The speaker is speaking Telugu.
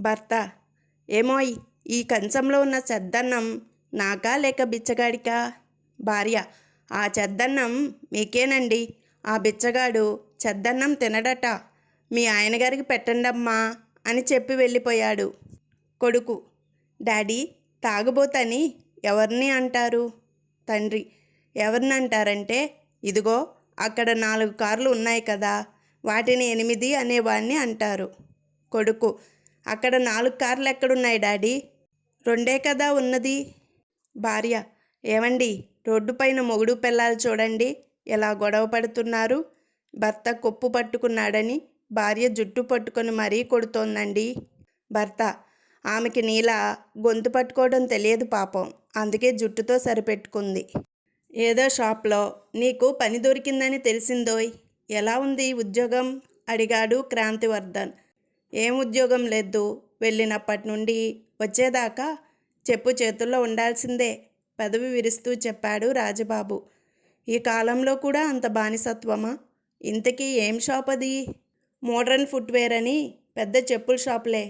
భర్త. ఏమోయ్ ఈ కంచంలో ఉన్న చెద్దన్నం నాకా లేక బిచ్చగాడికా? భార్య ఆ చెద్దన్నం మీకేనండి? ఆ బిచ్చగాడు చెద్దన్నం తినడట. మీ ఆయనగారికి పెట్టండమ్మా అని చెప్పి వెళ్ళిపోయాడు. కొడుకు డాడీ తాగబోతని ఎవరిని అంటారు? తండ్రి ఎవరిని అంటారంటే ఇదిగో అక్కడ నాలుగు కార్లు ఉన్నాయి కదా వాటిని ఎనిమిది అనేవాడిని అంటారు. కొడుకు అక్కడ నాలుగు కార్లు ఎక్కడున్నాయి డాడీ? రెండే కదా ఉన్నది. భార్య ఏమండి? రోడ్డు పైన మొగుడు పిల్లలు చూడండి. ఎలా గొడవ పడుతున్నారు? భర్త కొప్పు పట్టుకున్నాడని భార్య జుట్టు పట్టుకొని మరీ కొడుతోందండి. భర్త ఆమెకి నీల గొంతు పట్టుకోవడం తెలియదు పాపం. అందుకే జుట్టుతో సరిపెట్టుకుంది. ఏదో షాప్లో నీకు పని దొరికిందని తెలిసిందోయ్. ఎలా ఉంది ఉద్యోగం? అడిగాడు క్రాంతివర్ధన్. ఏం ఉద్యోగం లేదు. వెళ్ళినప్పటి నుండి వచ్చేదాకా చెప్పు చేతుల్లో ఉండాల్సిందే పెదవి విరుస్తూ చెప్పాడు రాజబాబు. ఈ కాలంలో కూడా అంత బానిసత్వమా? ఇంతకీ ఏం షాప్ అది మోడ్రన్ ఫుట్వేర్ అని పెద్ద చెప్పుల షాప్లే.